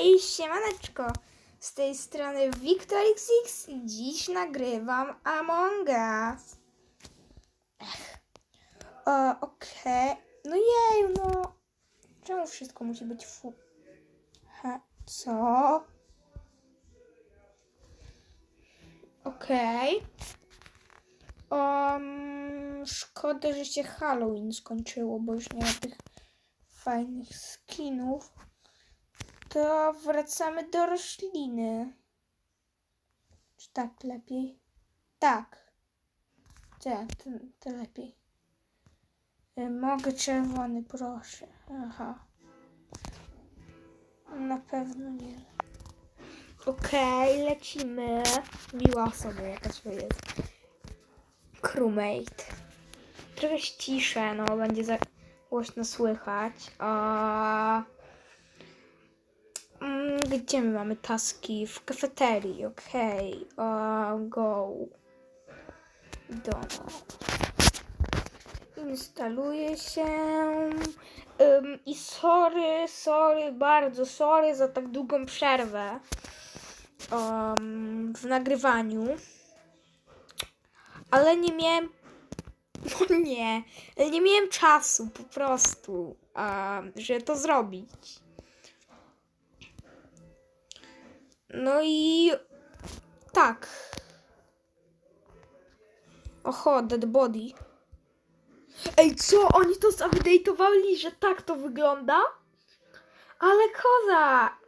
Hej, siemaneczko! Z tej strony Victorix i dziś nagrywam Among Us. Ech. O, okej. No jej, no. Czemu wszystko musi być fu... Ha, co? Okej. Um, szkoda, że się Halloween skończyło, bo już nie ma tych fajnych skinów. To wracamy do rośliny. Czy tak lepiej? Tak. Tak, to, to lepiej. Y, Mogę czerwony, proszę. Aha. Na pewno nie. Okej, lecimy. Miła osoba jakaś to jest. Crewmate. Trochę ściszę, no będzie za głośno słychać. A... Mm, Gdzie my mamy taski? W kafeterii, okej. A, Go. Dono. Instaluje się. Ym, I sorry, sorry, bardzo sorry za tak długą przerwę um, w nagrywaniu. Ale nie miałem. No nie, nie miałem czasu po prostu, um, żeby to zrobić. No i tak. Oho, dead body. Ej, co? Oni to zupdate'owali, że tak to wygląda? Ale kozak!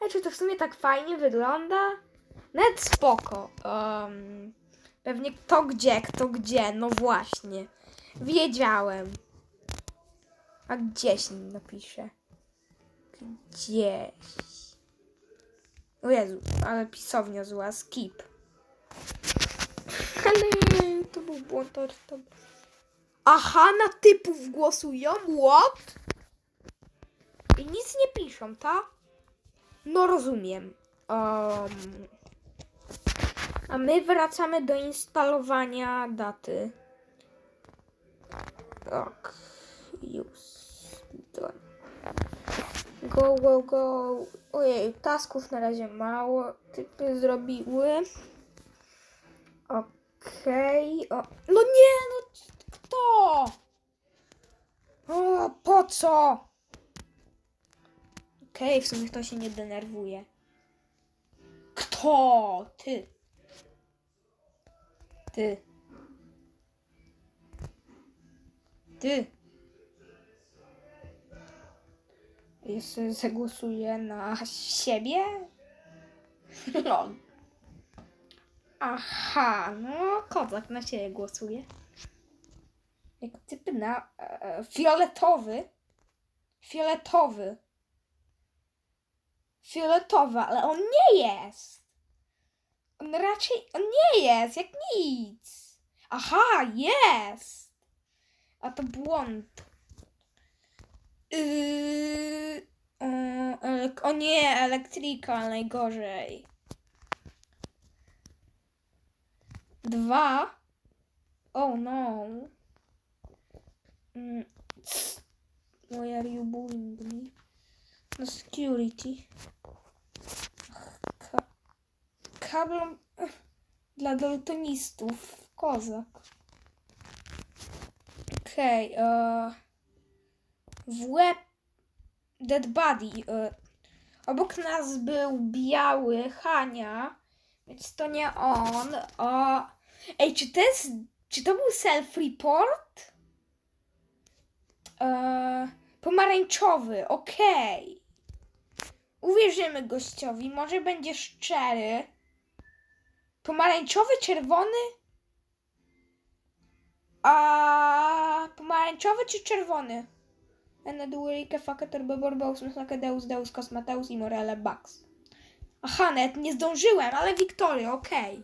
Ej, czy to w sumie tak fajnie wygląda? Nawet spoko. Um, pewnie kto gdzie, kto gdzie. No właśnie. Wiedziałem. A gdzieś napiszę. Gdzieś. O Jezu, ale pisownia zła, skip. Ale to był błąd, to, to... Aha, na typów głosują? What? I nic nie piszą, ta? No rozumiem. Um, a my wracamy do instalowania daty. Tak. Use. Done. Go, go, go. Ojej, tasków na razie mało. Typy zrobiły. Okej. O. No nie, no kto? O, po co? Okej, w sumie kto się nie denerwuje. Kto? Ty. Ty. Ty. Jeszcze zagłosuję na siebie? No. Aha, no kozak na siebie głosuje. Jak typy na e, fioletowy. Fioletowy. Fioletowy, ale on nie jest. On raczej, on nie jest, jak nic. Aha, jest. A to błąd. Yy, o, elek- o nie, elektryka najgorzej. Dwa. Oh no. Mm, are you bullying me? No security. Ka- kablom dla daltonistów. Kozak. Okej, okay, w łeb Dead Body. e, obok nas był biały Hania, więc to nie on. O, ej, czy to jest, czy to był self-report? E, pomarańczowy, okej. Uwierzymy gościowi, może będzie szczery. Pomarańczowy, czerwony? A pomarańczowy czy czerwony? Eneduelike, Fakator, Beborbaus, Mechakedeus, Deus, Kosmateus i Morele Bax. Aha, nawet nie zdążyłem, ale Wiktory, okej.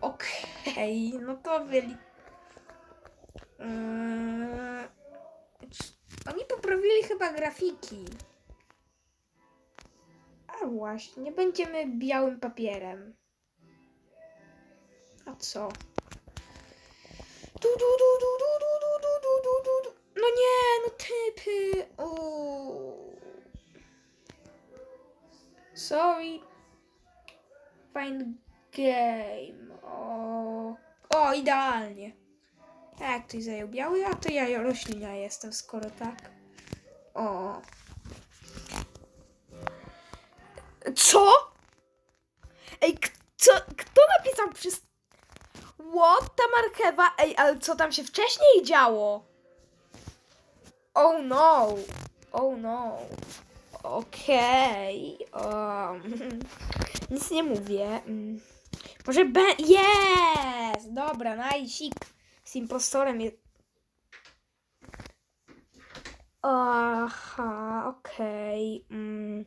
Okej, no to. Yy, c- Oni poprawili chyba grafiki. A właśnie, będziemy białym papierem. A co? Du, du, du, du, du, du, du, du, du. No nie, no typy. O. Sorry. Find game. O, o idealnie. Jak ktoś zajął biały, a to ja roślina jestem, skoro tak. O. Co? Ej, kto, kto napisał przez... What? Ta marchewa? Ej, ale co tam się wcześniej działo? Oh no. Oh no. Okej. Um, nic nie mówię. Mm. Może be... Jest! Dobra, najsik. Z impostorem jest... Aha, okej. Mm.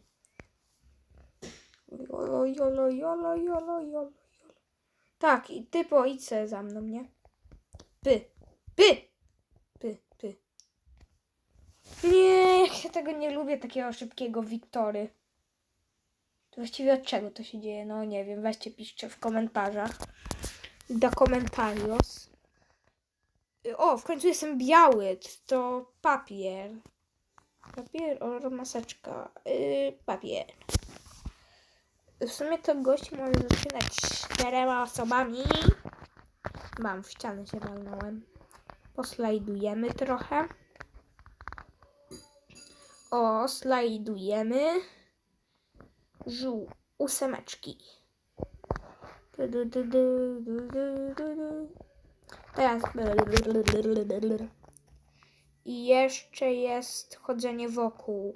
Jolo, jolo. Tak, i ty se za mną, nie? Py, py. Nie, ja tego nie lubię, takiego szybkiego Wiktory. To właściwie od czego to się dzieje? No nie wiem, weźcie piszcie w komentarzach. Do komentarios. O, w końcu jestem biały. To papier. Papier o maseczka. Yy, papier. W sumie to gość może zaczynać czterema osobami. Mam, w ścianę się walnąłem. Poslajdujemy trochę. O, slajdujemy. Żół, ósemeczki. Teraz. I jeszcze jest chodzenie wokół.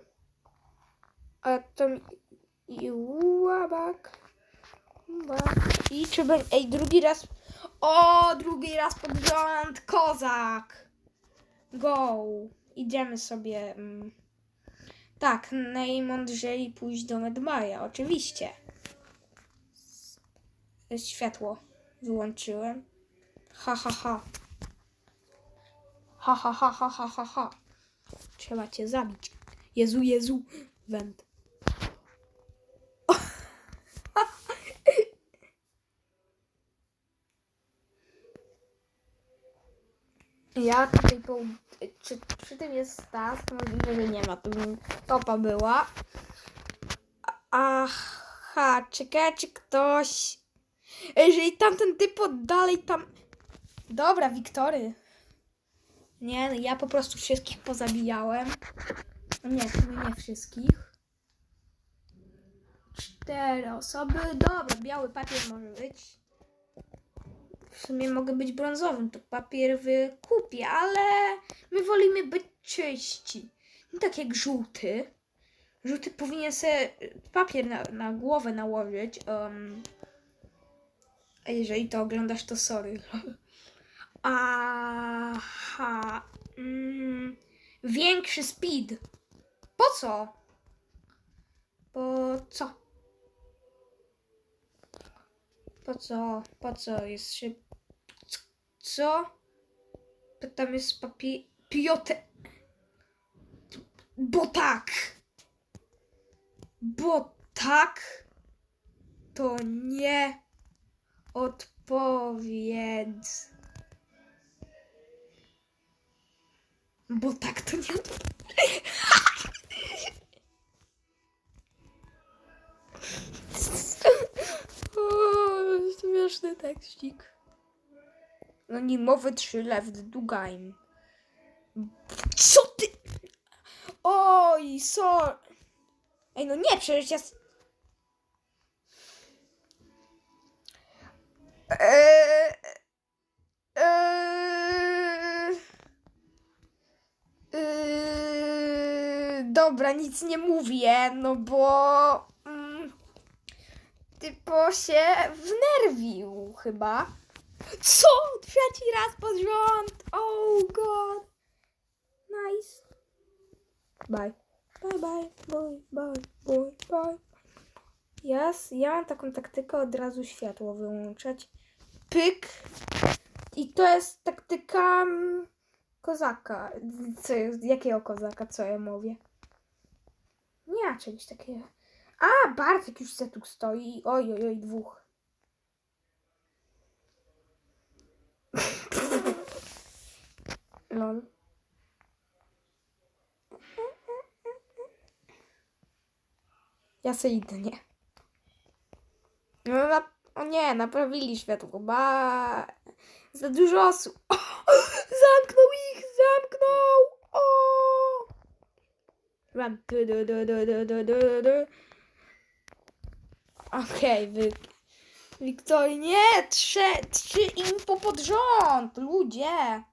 A to mi... I łabak. łabak. I czy będzie... Ej, drugi raz... O, drugi raz pod rząd. Kozak. Go. Idziemy sobie... Tak, najmądrzej pójść do Medmaja, oczywiście. Światło wyłączyłem. Ha, ha. Ha, ha, ha, ha, ha, ha, ha. Trzeba cię zabić. Jezu, Jezu. Węd. Ja tutaj po... Czy przy tym jest Stas? Możliwe, że nie ma. To bym topa była. Aha, czekaj, czy ktoś... Jeżeli tamten typ dalej tam... Dobra, Wiktory. Nie, no ja po prostu wszystkich pozabijałem. No Nie, nie wszystkich. Cztery osoby. Dobra, biały papier może być. W sumie mogę być brązowym, to papier wykupię, ale my wolimy być czyści. Nie tak jak żółty. Żółty powinien sobie papier na, na głowę nałożyć. Um, jeżeli to oglądasz, to sorry. Aha. Mm, większy speed. Po co? Po co? Po co? Po co jest szyb... Co? Tam jest papier... Piotr... Bo tak! Bo tak to nie odpowiedz. Bo tak to nie odpowiedz. Śmieszny tekścik. No nie mowy 3 left dugajm. Co ty? Oj, so. Ej, no nie, przecież ja... Eee, eee, eee, dobra, nic nie mówię, no bo... Mm, typo się wnerwił chyba. Co? Trzeci raz pod rząd! Oh god! Nice. Bye. Bye, bye, bye, bye, bye, bye. Jas, ja mam taką taktykę od razu światło wyłączać. Pyk. I to jest taktyka mm, kozaka. Co jest, jakiego kozaka, co ja mówię? Nie, czegoś takiego. A, Bartek już se tu stoi. Oj, oj, oj, dwóch. Lol. Ja se idę, nie. No, na, o nie, naprawili światło. Ba, za dużo osób. O, zamknął ich, zamknął. O! Ram. Du, du, du, du, du, du, du, du. Okej, okay, wy... Wiktorii, nie! Trzy, trzy impo pod rząd, ludzie!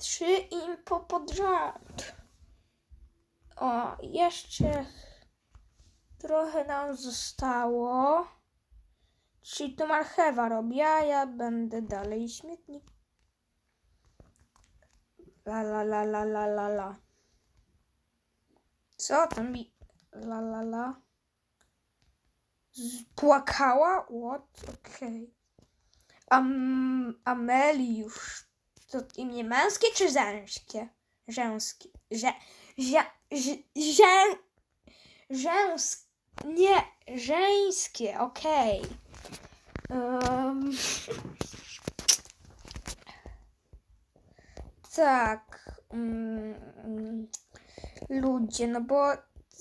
Trzy impo pod rząd. O, jeszcze trochę nam zostało. Czyli to marchewa robi, a ja będę dalej śmietnik. La la la la la la la. Co tam mi... La la la. Płakała? What? Okej. Am, Ameliusz. To imię męskie czy żeńskie? Żeńskie. Że, że, że, że, żeńskie. Nie, żeńskie, okej. Em, tak. mm, ludzie, no bo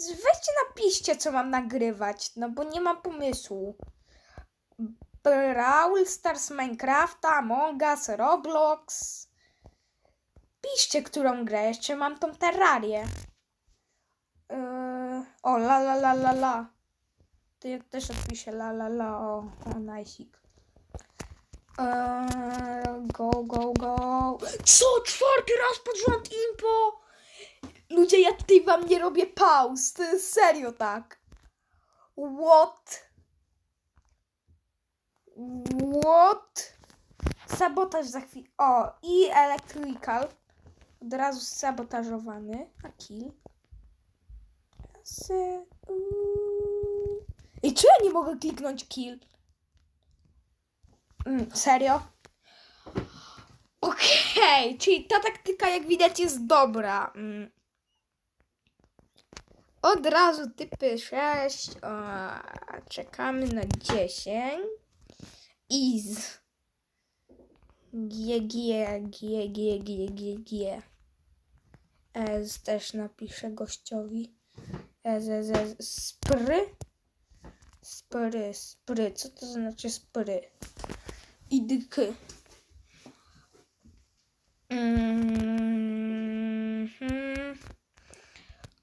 weźcie napiszcie, co mam nagrywać, no bo nie mam pomysłu. Brawl Stars, Minecrafta, Among Us, Roblox. Piszcie, którą grę. Jeszcze mam tą Terrarię. Yy, o, la la la la la. To ja też odpiszę la la la. O, o najsik. Yy, go, go, go. Co? Czwarty raz pod rząd impo? Ludzie, ja tutaj wam nie robię pauz. To jest serio tak. What? What? Sabotaż za chwilę. O, i electrical. Od razu sabotażowany. A kill. I czy ja nie mogę kliknąć kill? Mm, serio? Okej, czyli ta taktyka jak widać jest dobra. Mm. Od razu typy 6. O, czekamy na 10. Iz. G, G, G, G, G, G, G. Ez też napiszę gościowi. Ez, ez, ez. Spry. Spry, spry. Co to znaczy spry? Idk. Mhm.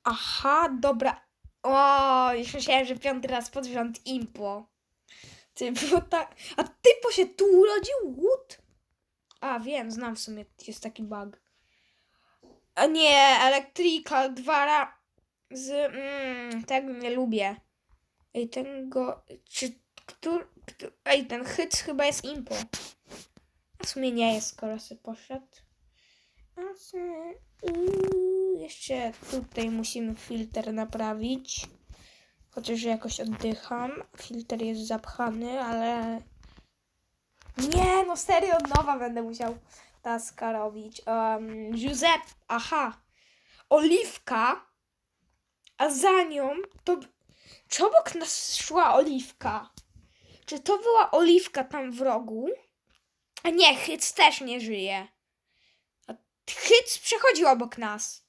Aha, dobra. O, już myślałem, że piąty raz pod rząd. Ty, tak. A typo się tu urodził? Wood? A, wiem, znam w sumie, jest taki bug. A nie, Electrical 2 ra... z... Mm, tego nie lubię. Ej, ten go... Czy... Który... Kto, ej, ten hyc chyba jest impo. A w sumie nie jest, skoro sobie poszedł. A. Uuu, jeszcze tutaj musimy filtr naprawić. Chociaż jakoś oddycham. Filtr jest zapchany, ale... Nie, no serio, nowa będę musiał taska robić. Um, Giuseppe, aha. Oliwka, a za nią to... Czy obok nas szła oliwka? Czy to była oliwka tam w rogu? A nie, Hyc też nie żyje. Hyc przechodził obok nas.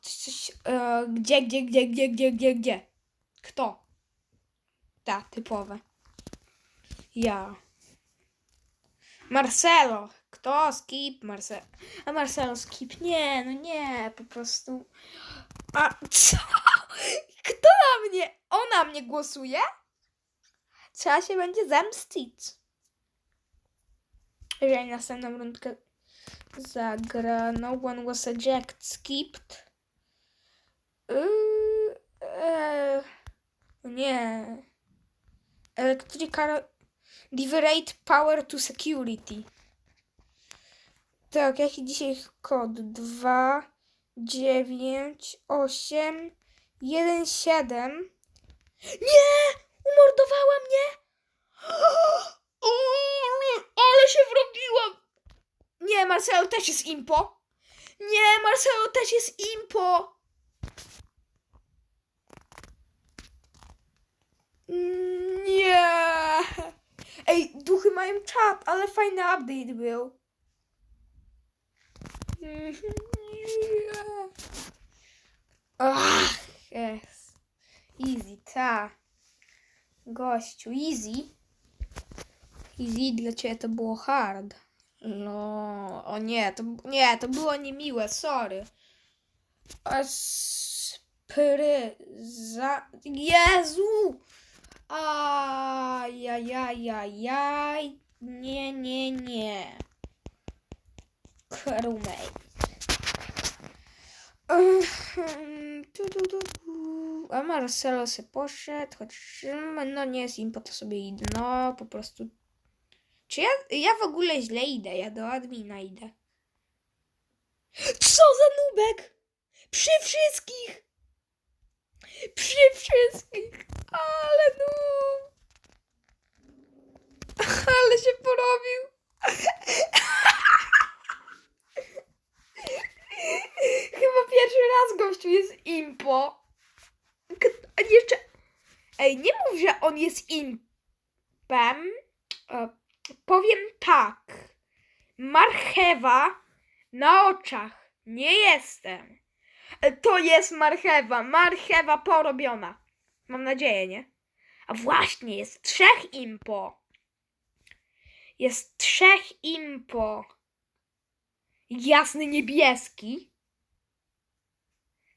Coś... E, gdzie, gdzie, gdzie, gdzie, gdzie, gdzie, gdzie? Kto? Ta, typowe. Ja. Marcelo. Kto? Skip. Marcelo. A Marcelo skip. Nie, no nie, po prostu. A co? Kto na mnie? Ona mnie głosuje? Trzeba się będzie zemstić. Jeżeli następną rundkę zagra. No one was eject skipped. Yy, e, nie. Electrical Liberate Power to Security. Tak, jaki dzisiaj kod? 2, 9, 8, 1, 7. Nie! Umordowała mnie! Ale się wrobiłam! Nie, Marcelo też jest impo. Nie, Marcelo też jest impo. Nie. Ej, duchy mają czat, ale fajny update był. Nie. Ach, yes. Easy, ta. Gościu, easy. Easy dla ciebie to było hard. No, o nie, to, nie, to było niemiłe, sorry. Spryza... Jezu! Ajajajajaj. Nie, nie, nie. Crewmate. Ehm, tu, tu, tu, tu. A Marcelo se poszedł, choć no nie jest impo, to sobie idę. No, po prostu. Czy ja, ja w ogóle źle idę? Ja do admina idę. Co za nubek! Przy wszystkich! Przy wszystkich! Ale nub! Ale się porobił! Chyba pierwszy raz gościu jest impo. Jeszcze. Ej, nie mów, że on jest impem. E, powiem tak. Marchewa na oczach. Nie jestem. E, To jest marchewa. Marchewa porobiona. Mam nadzieję, nie? A właśnie, jest trzech impo. Jest trzech impo. Jasny niebieski.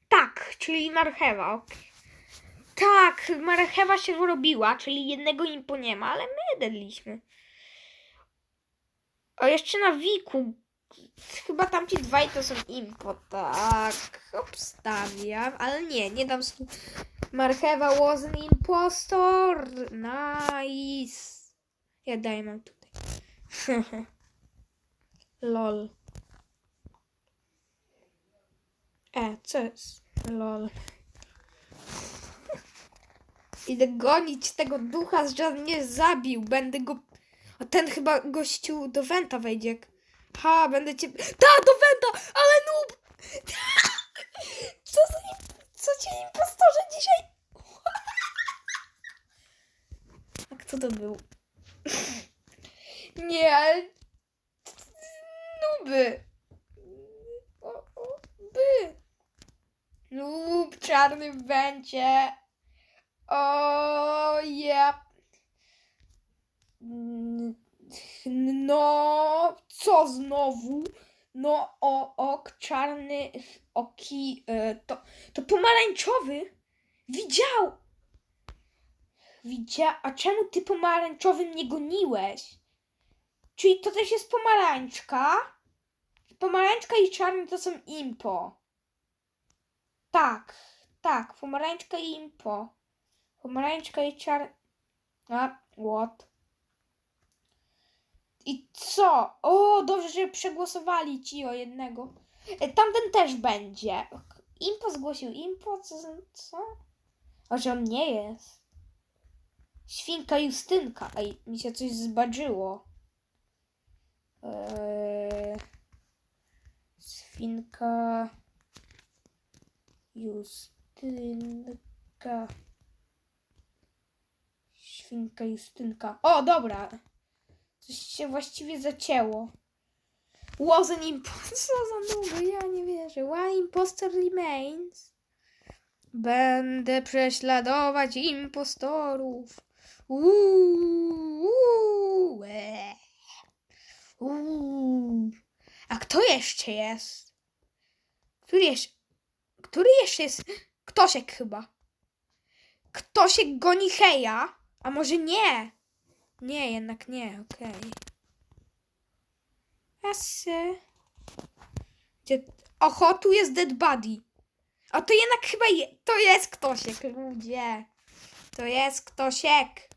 Tak, czyli marchewa. ok. Tak, marchewa się wyrobiła, czyli jednego impo nie ma, ale my dedliśmy. A jeszcze na wiku. Chyba tamci dwaj to są impo, tak. Obstawiam, ale nie, nie dam słów. Marchewa was an impostor. Nice. Ja daję mam tutaj. Lol. E, co jest? Lol. Idę gonić tego ducha, że mnie zabił. Będę go... A ten chyba gościu do Wenta wejdzie. Ha, będę cię... Ta, do Wenta! Ale noob! Co za... Co ci impostorze dzisiaj... A kto to był? Nie, ale... Nuby. O, o, by. Noob, czarny węcie. O, ja. No, co znowu? No, o, ok, czarny, oki, e, to, to pomarańczowy. Widział. Widział. A czemu ty pomarańczowym nie goniłeś? Czyli to też jest pomarańczka? Pomarańczka i czarny to są impo. Tak, tak, pomarańczka i impo. Pomarańczka i czarny. A, what? Co? O, dobrze, że przegłosowali ci o jednego. E, Tamten też będzie. Impo zgłosił impo, co? co? A że on nie jest. Świnka Justynka. Ej, mi się coś zbadżyło. Eee, świnka Justynka. Świnka Justynka. O, dobra. Coś się właściwie zacięło. Wasn't imposter. Co za nuby, ja nie wierzę. One imposter remains. Będę prześladować impostorów. Uuu, e. Uuu. A kto jeszcze jest? Który jeszcze? Który jeszcze jest? Ktosiek chyba. Ktosiek goni Heja? A może nie? Nie, jednak nie, okej. Okay. Gdzie... Oho, tu jest Dead Body. A to jednak chyba je... to jest Ktosiek, ludzie. To jest Ktosiek.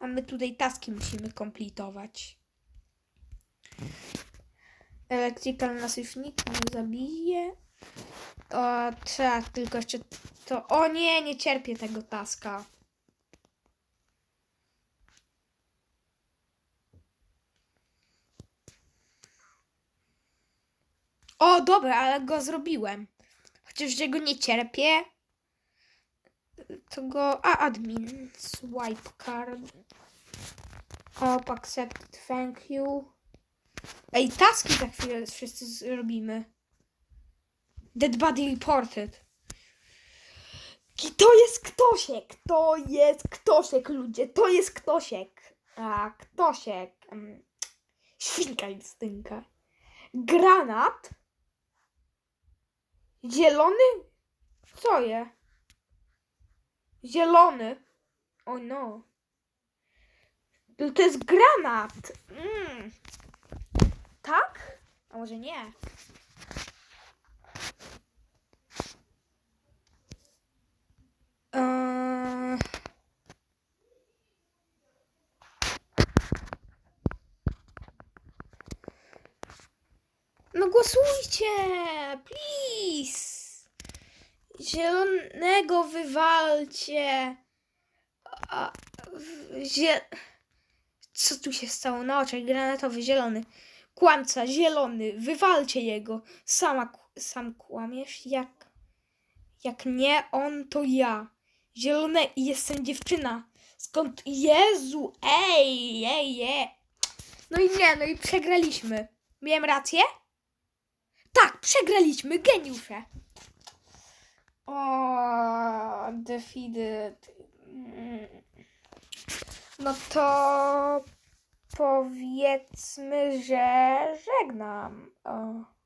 A my tutaj taski musimy kompletować. Electrical nas już nikt nie zabije. To trzeba tylko jeszcze to... O nie, nie cierpię tego taska. O, dobra, ale go zrobiłem. Chociaż, że go nie cierpię, to go... A, admin. Swipe card. Op, accepted, thank you. Ej, taski za chwilę wszyscy zrobimy. Dead body reported. To jest Ktosiek! To jest Ktosiek, ludzie! To jest Ktosiek! A, Ktosiek. Mm. Świnka Justynka. Granat. Zielony? Co je? Zielony. O no. To jest granat. Mm. Tak? A może nie? Eee... No głosujcie! Please! Zielonego wywalcie! A, zie... Co tu się stało na oczach? Granatowy, zielony. Kłamca, zielony. Wywalcie jego. Sama, sam kłamiesz? Jak? Jak nie on, to ja. Zielone i jestem dziewczyna. Skąd? Jezu! Ej, ej, ej. No i nie, no i przegraliśmy. Miałem rację? Tak, przegraliśmy, geniusze. O, defeated. Mm. No to powiedzmy, że żegnam. O.